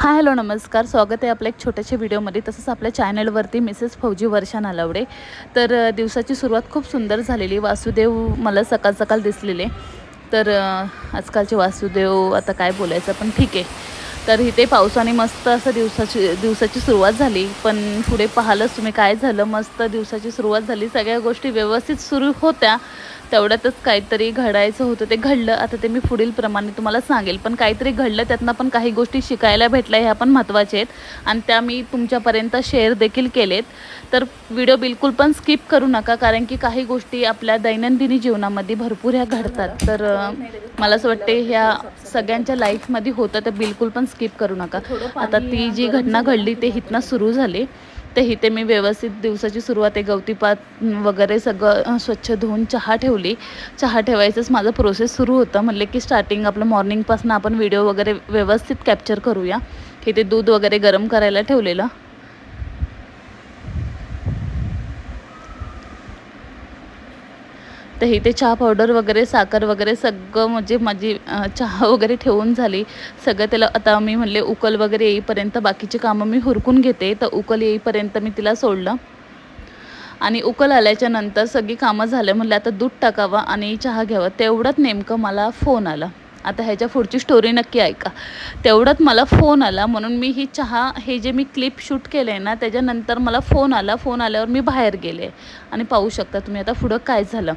Hi hello नमस्कार. स्वागत आहे आपल्या एक छोट्याशा व्हिडिओमध्ये. तसंच आपल्या चॅनलवरती मिसेस फौजी वर्षा नालावडे. तर दिवसाची सुरुवात खूप सुंदर झालेली. वासुदेव मला सकाळ सकाळ दिसलेले. तर आजकालचे वासुदेव आता काय बोलायचं पण ठीक आहे. तर इथे पावसाने मस्त असं दिवसाची दिवसाची सुरुवात झाली. पण पुढे पाहिलंच तुम्ही काय झालं? मस्त दिवसाची सुरुवात झाली. सगळ्या गोष्टी व्यवस्थित सुरू होत्या. तेवढ्यातच काहीतरी घडायचं होतं. ते घडलं. आता ते मी पुढील प्रमाणे तुम्हाला सांगेल. पण काहीतरी घडलं. त्यातनं पण काही गोष्टी शिकायला भेटल्या ह्या पण महत्त्वाच्या आहेत. आणि त्या मी तुमच्यापर्यंत शेअर देखील केलेत. तर व्हिडिओ बिलकुल पण स्किप करू नका कारण की काही गोष्टी आपल्या दैनंदिनी जीवनामध्ये भरपूर ह्या घडतात. तर मला असं वाटते ह्या सगळ्यांच्या लाईफमध्ये होतं तर बिलकुल पण स्किप करू नका. आता ती जी घटना घडली ते हिथनं सुरू झाली. ते इथे मी व्यवस्थित दिवसाची सुरुवात आहे गवतीपात वगैरे सगळं स्वच्छ धुवून चहा ठेवली. चहा ठेवायचंच माझं प्रोसेस सुरू होतं. म्हणले की स्टार्टिंग आपलं मॉर्निंगपासून आपण व्हिडिओ वगैरे व्यवस्थित कॅप्चर करूया. इथे दूध वगैरे गरम करायला ठेवलेलं. तर इथे चहा पावडर वगैरे साखर वगैरे सगळं म्हणजे माझी चहा वगैरे ठेवून झाली. सगळं त्याला आता मी म्हणले उकल वगैरे येईपर्यंत बाकीची कामं मी हुरकून घेते. तर उकल येईपर्यंत मी तिला सोडलं. आणि उकल आल्याच्यानंतर सगळी कामं झालं म्हणलं आता दूध टाकावं आणि चहा घ्यावा. तेवढ्यात नेमकं मला फोन आला. आता ह्याच्या पुढची स्टोरी नक्की ऐका. तेवढ्यात मला फोन आला म्हणून मी ही चहा हे जे मी क्लिप शूट केलं आहे ना त्याच्यानंतर मला फोन आला. फोन आल्यावर मी बाहेर गेले. आणि पाहू शकता तुम्ही आता पुढं काय झालं.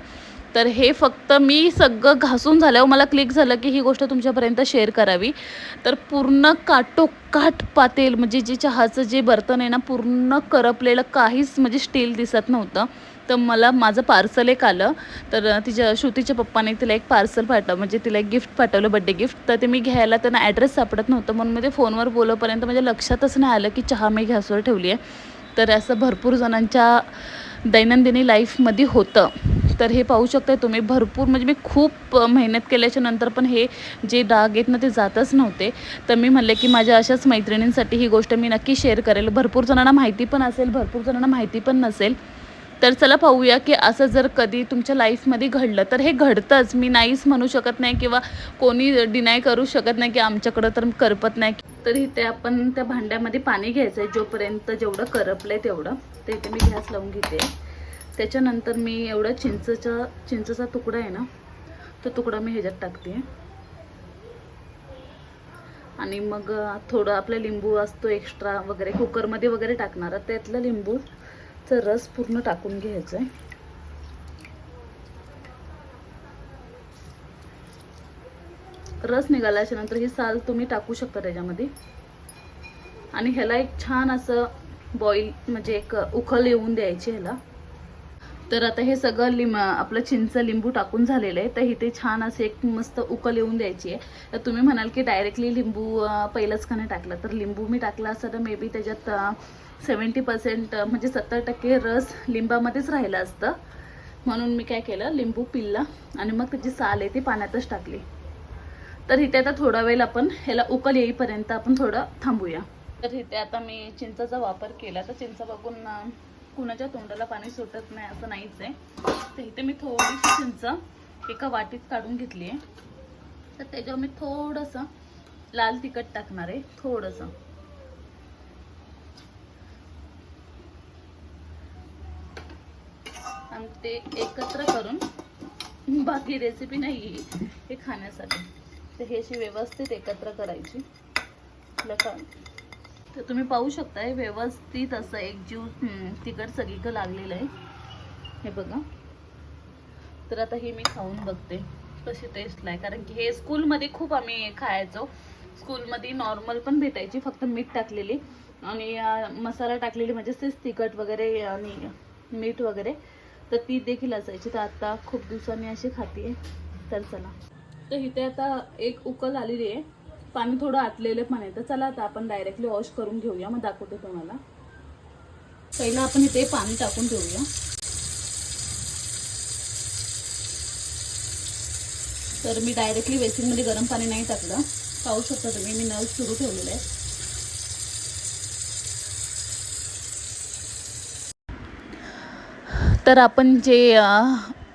तर हे फक्त मी सगळं घासून झाल्यावर मला क्लिक झालं की ही गोष्ट तुमच्यापर्यंत शेअर करावी. तर पूर्ण काटोकाट पातेल म्हणजे जे चहाचं जे बर्तन आहे ना पूर्ण करपलेलं काहीच म्हणजे स्टील दिसत नव्हतं. तर मला माझं पार्सल एक आलं. तर तिच्या श्रुतीच्या पप्पाने तिला एक पार्सल पाठवलं. म्हणजे तिला एक गिफ्ट पाठवलं बड्डे गिफ्ट. तर ते मी घ्यायला त्यांना ॲड्रेस सापडत नव्हतं. म्हणून मी ते फोनवर बोलवपर्यंत माझ्या लक्षातच नाही आलं की चहा मी घ्यासवर ठेवली आहे. तर असं भरपूर जणांच्या दैनंदिनी लाईफमध्ये होतं. तर हे पाहू शकताय तुम्ही भरपूर म्हणजे मी खूप मेहनत केल्याच्यानंतर पण हे जे डाग आहेत ना ते जातच नव्हते. तर मी म्हणले की माझ्या अशाच मैत्रिणींसाठी ही गोष्ट मी नक्की शेअर करेल. भरपूर जणांना माहिती पण असेल भरपूर जणांना माहिती पण नसेल. तर चला पाहूया की असं जर कधी तुमच्या लाईफमध्ये घडलं तर हे घडतंच. मी नाहीच म्हणू शकत नाही किंवा कोणी डिनाय करू शकत नाही की आमच्याकडं तर करपत नाही. तर इथे आपण त्या भांड्यामध्ये पाणी घ्यायचं आहे जोपर्यंत जेवढं करपलं आहे तेवढं. तर इथे मी गॅस लावून घेते. त्याच्यानंतर मी एवढं चिंचचा चिंचचा तुकडा आहे ना तो तुकडा मी ह्याच्यात टाकते. आणि मग थोडं आपलं लिंबू असतो एक्स्ट्रा वगैरे कुकरमध्ये वगैरे टाकणार. त्यातलं लिंबू लिंबूचं रस पूर्ण टाकून घ्यायचा आहे. रस निघाल्याच्या नंतर ही साल तुम्ही टाकू शकता त्याच्यामध्ये. आणि ह्याला एक छान असं बॉईल म्हणजे एक उखल येऊन द्यायची ह्याला. तर आता हे सगळं लिंब आपलं चिंच लिंबू टाकून झालेलं आहे. तर इथे छान असे एक मस्त उकल येऊन द्यायची आहे. तर तुम्ही म्हणाल की डायरेक्टली लिंबू पहिलंच का नाही टाकलं. तर लिंबू मी टाकला असतं तर मे बी त्याच्यात सेवन्टी पर्सेंट म्हणजे सत्तर टक्के रस लिंबामध्येच राहिलं असतं. म्हणून मी काय केलं लिंबू पिल्ला आणि मग त्याची साल आहे ती पाण्यातच टाकली. तर इथे आता थोडा वेळ आपण ह्याला उकल येईपर्यंत आपण थोडं थांबूया. तर इथे आता मी चिंचाचा वापर केला. तर चिंच बघून कुणाच्या तोंडाला पाणी सुटत नाही असं नाहीच आहे तर इथे मी थोडीशी चिंच एका वाटीत काढून घेतली आहे. तर त्याच्यावर मी थोडंसं लाल तिखट टाकणार आहे थोडंसं. आणि ते एकत्र करून बाकी रेसिपी नाही हे खाण्यासाठी. तर हे अशी व्यवस्थित एकत्र करायची. आपलं तर तुम्ही पाहू शकता व्यवस्थित असं एकजीव जीव तिखट सगळीकडं लागलेलं आहे. हे बघा. तर आता हे मी खाऊन बघते कशी टेस्ट आहे. कारण की हे स्कूलमध्ये खूप आम्ही खायचो. स्कूलमध्ये नॉर्मल पण भेटायची फक्त मीठ टाकलेली आणि मसाला टाकलेली म्हणजे तेच तिखट वगैरे आणि मीठ वगैरे. तर ती देखील असायची. तर आता खूप दिवसांनी अशी खाते तर चला. तर इथे आता एक उकल आलेली आहे. पाणी थोडं आतलेलं पण आहे. तर चला आता आपण डायरेक्टली वॉश करून घेऊया. मग दाखवते तुम्हाला. पहिलं आपण इथे पाणी टाकून घेऊया तर मी डायरेक्टली बेसिनमध्ये गरम पाणी नाही टाकलं. पाहू शकता तुम्ही मी नळ सुरू ठेवलेलं आहे तर आपण जे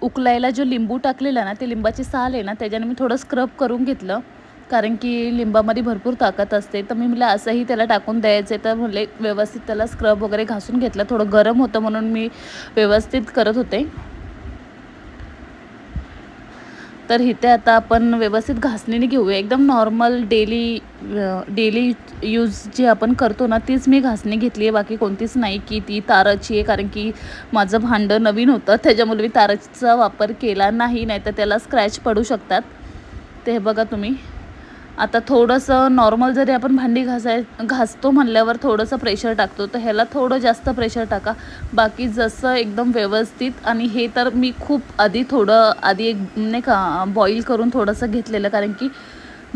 उकलायला जो लिंबू टाकलेला ना ते लिंबाची साल आहे ना त्याच्याने मी थोडं स्क्रब करून घेतलं. कारण की लिंबामध्ये भरपूर ताकद असते. तर मी म्हटलं असंही त्याला टाकून द्यायचं आहे तर म्हणले व्यवस्थित त्याला स्क्रब वगैरे घासून घेतलं. थोडं गरम होतं म्हणून मी व्यवस्थित करत होते. तर इथे आता आपण व्यवस्थित घासणीने घेऊया. एकदम नॉर्मल डेली डेली यूज जी आपण करतो ना तीच मी घासणी घेतली आहे. बाकी कोणतीच नाही की ती ताराची आहे. कारण की माझं भांडं नवीन होतं. त्याच्यामुळे मी ताराचा वापर केला नाही. नाही तर त्याला स्क्रॅच पडू शकतात. ते हे बघा तुम्ही. आता थोडंसं नॉर्मल जरी आपण भांडी घासाय घासतो म्हणल्यावर थोडंसं प्रेशर टाकतो तर ह्याला थोडं जास्त प्रेशर टाका. बाकी जसं एकदम व्यवस्थित आणि हे तर मी खूप आधी थोडं आधी एक नाही का बॉईल करून थोडंसं घेतलेलं. कारण की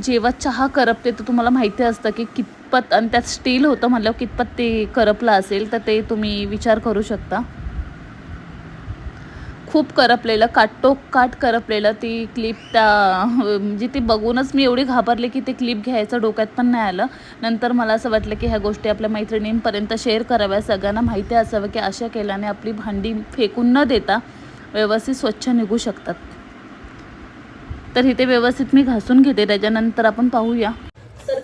जेव्हा चहा करपते तर तुम्हाला माहिती असतं की कितपत आणि त्यात स्टील होतं म्हणल्यावर कितपत ते करपलं असेल तर ते तुम्ही विचार करू शकता. खूप करपलेलं काटोकाट करपलेलं ती क्लिप त्या म्हणजे ती बघूनच मी एवढी घाबरले की ते क्लिप घ्यायचं डोक्यात पण नाही आलं. नंतर मला असं वाटलं की ह्या गोष्टी आपल्या मैत्रिणींपर्यंत शेअर कराव्या सगळ्यांना माहिती असावं की अशा केल्याने आपली भांडी फेकून न देता व्यवस्थित स्वच्छ निघू शकतात. तर इथे व्यवस्थित मी घासून घेते त्याच्यानंतर आपण पाहूया.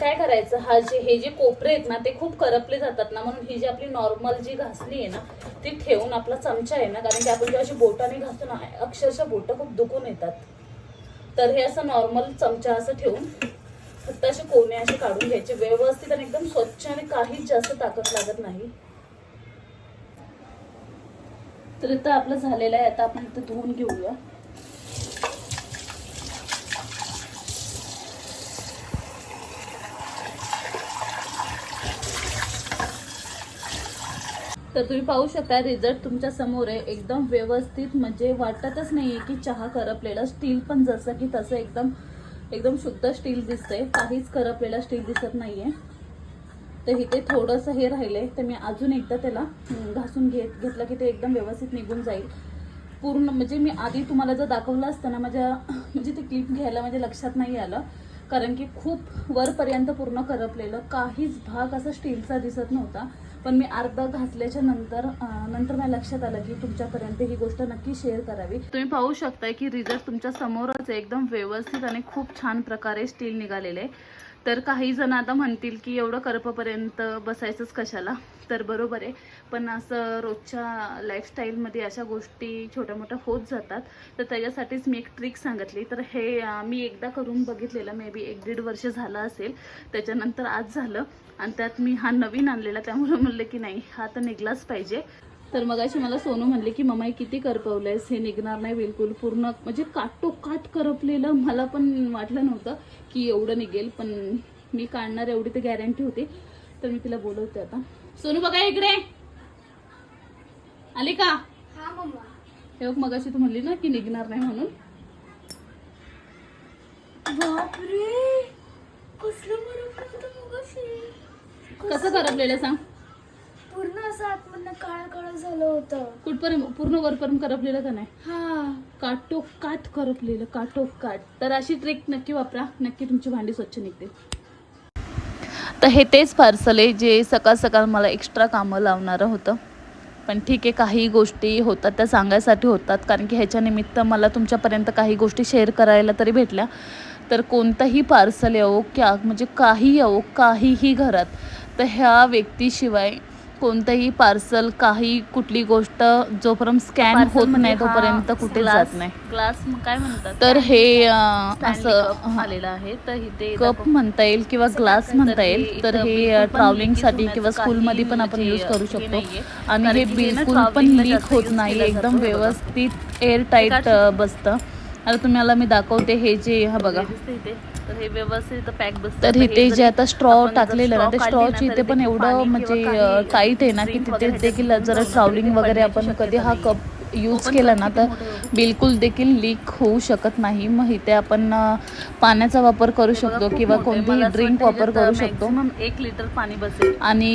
काय करायचं? हा जे हे जे कोपरे आहेत ना ते खूप करपले जातात ना. म्हणून ही जी आपली नॉर्मल जी घासणी आहे ना ती ठेवून आपला चमचा आहे ना कारण की आपण जेव्हा अशी बोटाने घासतो ना अक्षरशः बोटं खूप दुखून येतात. तर हे असं नॉर्मल चमचा असं ठेवून फक्त असे कोणे असे काढून घ्यायचे. व्यवस्थित आणि एकदम स्वच्छ आणि काहीच जास्त ताकद लागत नाही. तर इथं आपलं झालेलं आहे. आता आपण इथं धुवून घेऊया. तर तुम्ही पाहू शकता रिझल्ट तुमच्यासमोर आहे. एकदम व्यवस्थित म्हणजे वाटतच नाही आहे की चहा करपलेला स्टील पण जसं की तसं एकदम एकदम शुद्ध स्टील दिसतंय. काहीच करपलेला स्टील दिसत नाहीये. तर इथे थोडंसं हे राहिलंय. तर मी अजून एकदा त्याला घासून घेत घेतलं की ते एकदम व्यवस्थित निघून जाईल. पूर्ण म्हणजे मी आधी तुम्हाला जर दाखवलं असतं ना माझ्या म्हणजे ते क्लिप घ्यायला माझ्या लक्षात नाही आलं. कारण की खूप वरपर्यंत पूर्ण करपलेलं काहीच भाग असा स्टीलचा दिसत नव्हता. पण मी अर्धा घासल्याच्या नंतर नंतर मला लक्षात आलं की तुमच्यापर्यंत ही गोष्ट नक्की शेअर करावी. तुम्ही पाहू शकताय की रिझल्ट तुमच्या समोरच एकदम व्यवस्थित आणि खूप छान प्रकारे स्टील निघालेले आहे. तर काही जण आता म्हणतील की एवढं करपपर्यंत बसायचंच कशाला? तर बरोबर आहे. पण असं रोजच्या लाईफस्टाईलमध्ये अशा गोष्टी छोट्या मोठ्या होत जातात. तर त्याच्यासाठीच मी एक ट्रिक सांगितली. तर हे मी एकदा करून बघितलेलं. मे बी एक दीड वर्ष झालं असेल. त्याच्यानंतर आज झालं. आणि त्यात मी हा नवीन आणलेला. त्यामुळे म्हणलं की नाही हा तर निघलाच पाहिजे. तर मग अशी मला सोनू म्हणले की मम्मा हे किती करपवलंयस? हे निघणार नाही बिलकुल पूर्ण. म्हणजे काटोकाट करपलेलं मला पण वाटलं नव्हतं की एवढं निघेल पण मी काढणार एवढी तर गॅरंटी होती. तर मी तिला बोलवते आता. सोनू बघा इकडे. आली का? हा मम्मा. बघ मगाशी तू म्हणली ना की निघणार नाही म्हणून. कसं करपलेलं सांग? असं आतमधनं काळं काळं झालं होतं. कुठपर्यंत? पूर्ण वरपर्यंत करपलेलं का नाही? हा. काटोकाट करपलेलं काटोकाट. तर अशी ट्रिक नक्की वापरा. नक्की तुमची भांडी स्वच्छ निघतील. तर हे तेच पार्सल आहे जे सकाळ सकाळ मला एक्स्ट्रा कामं लावणारं होतं. पण ठीक आहे काही गोष्टी होतात त्या सांगायसाठी होतात. कारण की ह्याच्या निमित्त मला तुमच्यापर्यंत काही गोष्टी शेअर करायला तरी भेटल्या. तर कोणतंही पार्सल येवो क्या म्हणजे काही येवो काहीही घरात तर ह्या व्यक्तीशिवाय कोणतंही पार्सल काही कुठली गोष्ट जोपर्यंत स्कॅन होत नाही तोपर्यंत कुठे जात नाही. ग्लास काय म्हणतात तर हे असं आलेला आहे. तर इथे कप म्हणता येईल किंवा ग्लास म्हणता येईल. तर हे ट्रॅव्हलिंगसाठी किंवा स्कूलमध्ये पण आपण यूज करू शकतो. आणि हे बिलकुल पण लीक होत नाही एकदम व्यवस्थित एअर टाईट बसतं. आता तुम्हाला मी दाखवते हे जे हा बघा. तर हे व्यवस्थित पॅक बसतं तर इथे जे आता स्ट्रॉ टाकलेलं ना ते स्ट्रॉची इथे पण एवढं म्हणजे टाईट आहे ना की drink तिथे देखील जर ट्रॅव्हलिंग वगैरे आपण कधी हा कप यूज केला ना तर बिलकुल देखील लीक होऊ शकत नाही. मग इथे आपण पाण्याचा वापर करू शकतो किंवा कोणतीही ड्रिंक वापर करू शकतो. एक लिटर पाणी बसेल. आणि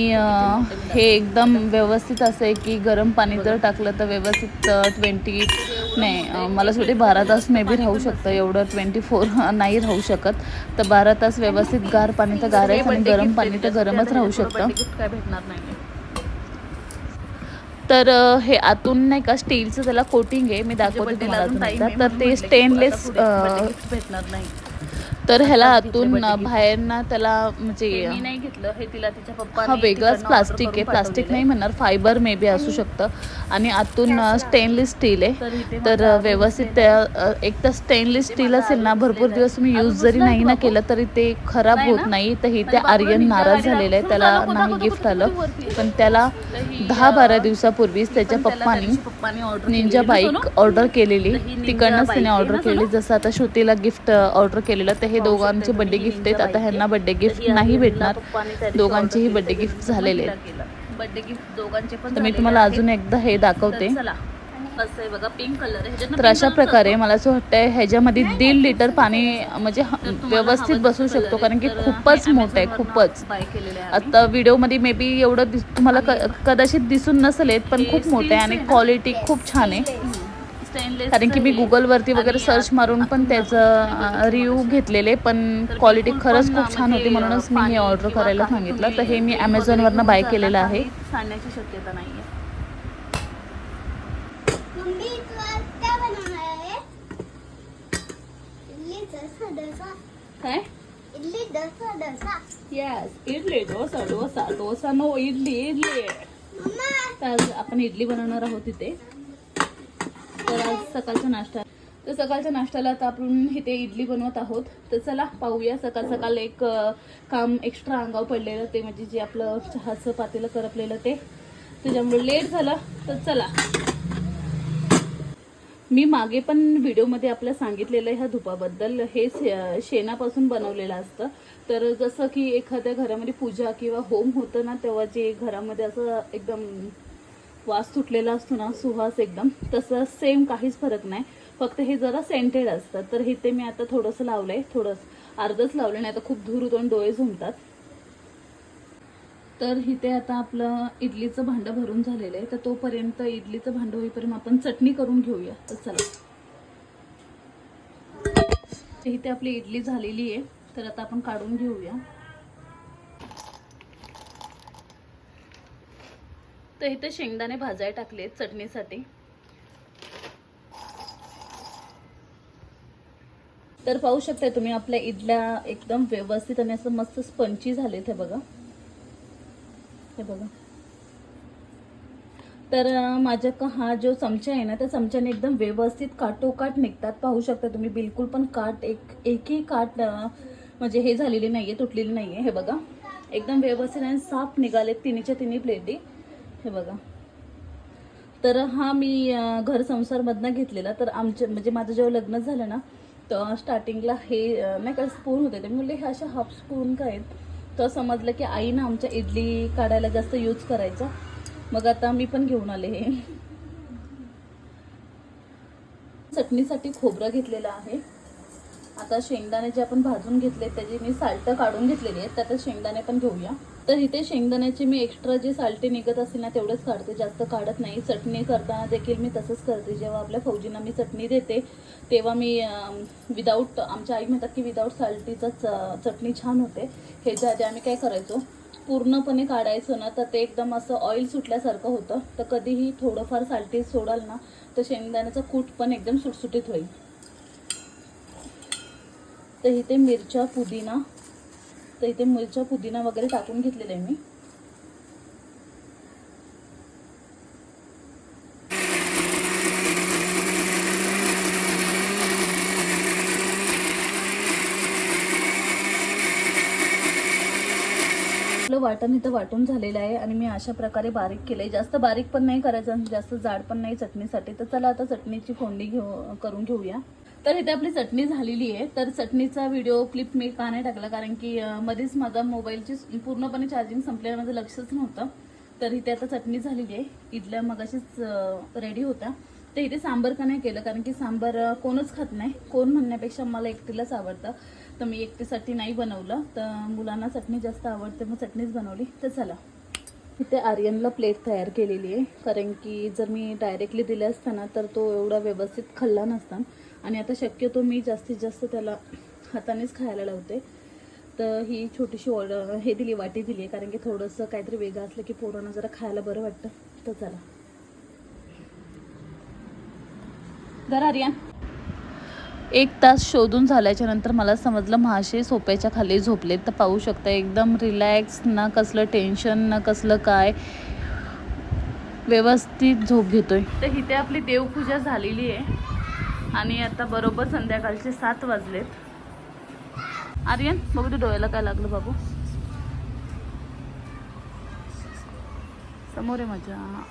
हे एकदम व्यवस्थित असं आहे की गरम पाणी जर टाकलं तर व्यवस्थित ट्वेंटी नाही मला वाटते बारा तास मे बी राहू शकतं एवढं ट्वेंटी फोर नाही राहू शकत. तर बारा तास व्यवस्थित गार पाणी तर गारच आणि गरम पाणी तर गरमच राहू शकतं. काय भेटणार नाही तर हे आतून नाही का स्टीलचं त्याला कोटिंग आहे मी दाखवते तुम्हाला. आहे तर ते स्टेनलेस भेटणार नाही. तर ह्याला आतून. बाहेर ना त्याला म्हणजे मी नाही घेतलं हे तिला तिच्या पप्पा हा वेगळाच प्लास्टिक आहे. प्लास्टिक नाही म्हणणार फायबर मे बी असू शकतं. आणि आतून स्टेनलेस स्टील आहे. तर व्यवस्थित त्या एक तर स्टेनलेस स्टील असेल ना भरपूर दिवस तुम्ही यूज जरी नाही ना केलं तरी ते खराब होत? नाही. तर हे ते बाबा आर्यन नाराज झालेला आहे. त्याला नाही गिफ्ट आलं. पण त्याला दहा बारा दिवसापूर्वीच त्याच्या पप्पानी निंजा बाईक ऑर्डर केलेली तिकडनंच आहे ऑर्डर केली? जसं आता श्रुतीला गिफ्ट ऑर्डर केलेलं तर हे दोघांचे तुम्ही, गिफ्ट आहेत. आता ह्यांना तर गिफ्ट नाही भेटणार. दोघांचेही gift तर झालेले आहेत. birthday gift दोघांचे पण तर मी तुम्हाला. अजून एकदा हे दाखवते. बघा पिंक कलर तर अशा प्रकारे. मला असं वाटतंय ह्याच्यामध्ये दीड लिटर पाणी म्हणजे व्यवस्थित बसू शकतो. कारण की खूपच मोठं आहे खूपच. आता व्हिडिओमध्ये मे बी एवढं दिस तुम्हाला कदाचित दिसून नसेल येत पण खूप मोठं आहे आणि? क्वालिटी खूप छान आहे. कारण की मी. गुगलवरती वगैरे सर्च मारून पण त्याचं रिव्ह्यू घेतलेले पण क्वालिटी खरंच खूप छान होती म्हणूनच मी हे ऑर्डर करायला सांगितलं. तर हे मी ॲमेझॉनवरनं बाय केलेलं आहे. काही सांडण्याची शक्यता नाहीये. मम्मी तू आज काय बनवणार आहे इडली डोसा डोसा काय? Idli dosa dosa yes idli dosa dosa dosa no idli idli. Mamma. तर आज आपण इडली बनवणार आहोत इथे. तर आज सकाळचा नाश्ता. तर सकाळच्या नाश्त्याला आता आपण इथे इडली बनवत आहोत. तर चला पाहूया सकाळ सकाळ एक काम एक्स्ट्रा अंगावर पडलेलं ते म्हणजे जे आपलं चहाचं पातेलं करपलेलं ते. त्याच्यामुळे लेट झालं तर चला. मी मागे पण व्हिडिओमध्ये आपल्या सांगितलेलं ह्या धुपाबद्दल हे शेणापासून बनवलेलं असतं. तर जसं की एखाद्या घरामध्ये पूजा किंवा होम होतं ना तेव्हा जे घरामध्ये असं एकदम वास सुटलेला असतो ना सुहास एकदम. तसं सेम काहीच फरक नाही. फक्त हे जरा सेंटेड असतं तर इथे मी आता थोडंसं लावलंय. थोडंसं अर्धच लावलं नाही आता खूप धूर होतो डोळे झुमतात. तर इथे आता आपलं इडलीचं भांडं भरून झालेलं आहे. तर तोपर्यंत इडलीचं भांडं होईपर्यंत आपण चटणी करून घेऊया. तर चला. तर इथे आपली इडली झालेली आहे. तर आता आपण काढून घेऊया. तर इथे शेंगदाणे भाजाय टाकले चटणीसाठी. तर पाहू शकता तुम्ही आपल्या इडल्या एकदम व्यवस्थित आणि असं मस्त स्पंची झालेत हे बघा. हे बघा. तर माझ्या का हा जो चमचा आहे ना त्या चमच्याने एकदम व्यवस्थित काटोकाट निघतात. पाहू शकता तुम्ही बिलकुल पण काट एक एकही काट म्हणजे हे झालेली नाही आहे तुटलेली नाही आहे हे बघा. एकदम व्यवस्थित आणि साफ निघाले तिन्हीच्या तिन्ही प्लेटी हे बघा. तर हा मी घर संसारमधनं घेतलेला. तर आमच्या म्हणजे माझं जेव्हा लग्न झालं ना तर स्टार्टिंगला हे नाही का स्पून होते. ते मी म्हणले हे अशा हाफ स्पून काय आहेत? तर समजलं की आईनं आमच्या इडली काढायला जास्त यूज करायचा. मग आता मी पण घेऊन आले हे. चटणीसाठी खोबरं घेतलेलं आहे. आता शेंगदाणे जे आपण भाजून घेतले त्याची मी साल्ट काढून घेतलेली आहेत त्यात शेंगदाणे पण घेऊया. तर इथे शेंगदाण्याची मी एक्स्ट्रा जी सालटी निघत असेल ना तेवढंच काढते. जास्त काढत नाही. चटणी करताना देखील मी तसंच करते. जेव्हा आपल्या फौजींना मी चटणी देते तेव्हा मी विदाऊट आमच्या आई म्हणतात की विदाऊट साल्टीचं च चटणी छान होते. ह्याच्या आधी आम्ही काय करायचो पूर्णपणे काढायचो ना तर ते एकदम असं ऑइल सुटल्यासारखं होतं. तर कधीही थोडंफार साल्टी सोडाल ना तर शेंगदाण्याचा कूट पण एकदम सुटसुटीत होईल. तर इथे मिरच्या पुदिना तर इथे मिरच्या पुदिना वगैरे टाकून घेतलेलं आहे मी. आपलं वाटण इथं वाटून झालेलं आहे आणि मी अशा प्रकारे बारीक केलंय. जास्त बारीक पण नाही करायचं जास्त जाड पण नाही चटणीसाठी. तर चला आता चटणीची फोंडी घेऊ करून घेऊया. तर इथे आपली चटणी झालेली आहे. तर चटणीचा व्हिडिओ क्लिप मी का नाही टाकला? कारण की मध्येच माझा मोबाईलची पूर्णपणे चार्जिंग संपल्यावर माझं लक्षच नव्हतं. तर इथे आता चटणी झालेली आहे. इडल्या मगाशीच रेडी होता. तर इथे सांबर का नाही केलं? कारण की सांबर कोणच खात नाही. कोण म्हणण्यापेक्षा मला एकटीलाच आवडतं. तर मी एकटीसाठी नाही बनवलं. तर मुलांना चटणी जास्त आवडते मग चटणीच बनवली. तर चला. इथे आर्यनला प्लेट तयार केलेली आहे. कारण की जर मी डायरेक्टली दिले असताना तर तो एवढा व्यवस्थित खाल्ला नसता. आणि आता शक्यतो मी जास्तीत जास्त त्याला हातानेच खायला लावते. तर ही छोटीशी ऑर्डर हे दिली वाटी दिली आहे. कारण की थोडंसं काहीतरी वेगळं असलं की पोरांना जरा खायला बरं वाटतं. तर चला. जरा आर्यन. एक तास शोधून झाल्याच्यानंतर मला समजलं महाशय सोप्याच्या खाली झोपले तर पाहू शकता एकदम रिलॅक्स ना कसलं टेन्शन ना कसलं काय. व्यवस्थित झोप घेतोय. तर इथे आपली देवपूजा झालेली आहे. आणि आता बरोबर संध्याकाळचे सात वाजलेत. आर्यन बघू तू डोळ्याला काय लागलं बाबू. समोर आहे माझ्या.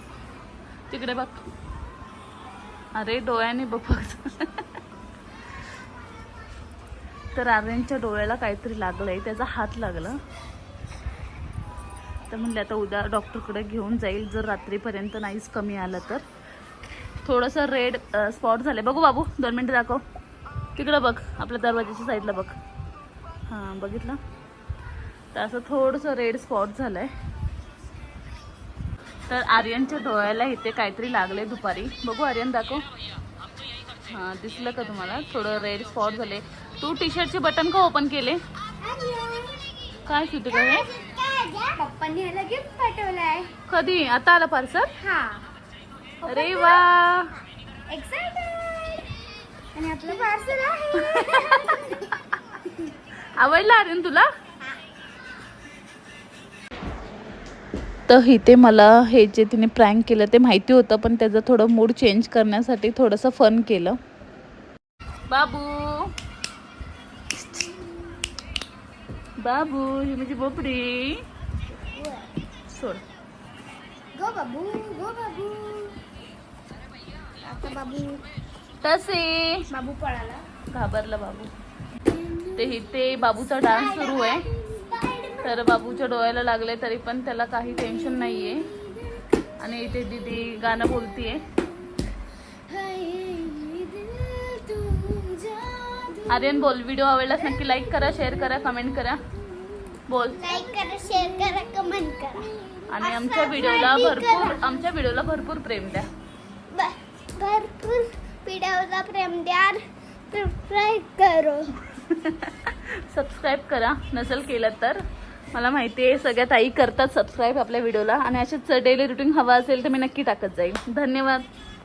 तिकडे बघ. अरे डोळ्याने बघ तर आर्यनच्या डोळ्याला काहीतरी लागलंय त्याचा हात लागला. तर म्हणलं आता उद्या डॉक्टरकडे घेऊन जाईल जर रात्रीपर्यंत नाहीच कमी आलं तर. थोडंसं रेड स्पॉट झाले बघू बाबू दोन मिनटं दाखव. तिकडं बघ आपल्या दरवाजाच्या साईडला बघ. हां बघितलं? तर असं थोडंसं रेड स्पॉट झालं आहे तर आर्यनच्या डोळ्याला इथे काहीतरी लागले दुपारी. बघू आर्यन दाखव. हां दिसलं का तुम्हाला? थोडं रेड स्पॉट झाले तू टी शर्टचे बटन का ओपन केले? काय सुटे काय हे? पप्पांनी ह्याला गिफ्ट पाठवलाय. कधी? आता आला पार्सल हा. अरे वा. एक्साइटेड आणि आपलं पार्सल आहे. आवडला आर्यन तुला? तर इथे मला हे जे तिने प्रँक केलं ते माहिती होतं पण त्याचं थोडं मूड चेंज करण्यासाठी थोडंसं फन केलं. बाबू! बाबू ही माझी बोपडी. सोड. गो बाबू गो बाबू. आता बाबू. तसे. बाबू पळाला. घाबरला बाबू. ते इथे बाबूचा डान्स सुरू आहे. तर बाबूच्या डोळ्याला लागले तरी पण त्याला काही टेन्शन नाही आहे आणि इथे दीदी गाणं बोलतीये. आर्यन बोल व्हिडिओ आवडल्यास नक्की लाईक करा शेअर करा कमेंट करा. बोल. लाईक करा शेअर करा कमेंट करा. आणि आमच्या व्हिडिओला भरपूर आमच्या व्हिडिओला भरपूर प्रेम द्या. भरपूर व्हिडिओला प्रेम द्या सबस्क्राईब करो. सबस्क्राईब करा. नसेल केलं तर. मला माहिती आहे सगळ्या ताई करतात सबस्क्राईब आपल्या व्हिडिओला आणि असेच डेली रुटीन हवा असेल तर मी नक्की टाकत जाईल. धन्यवाद.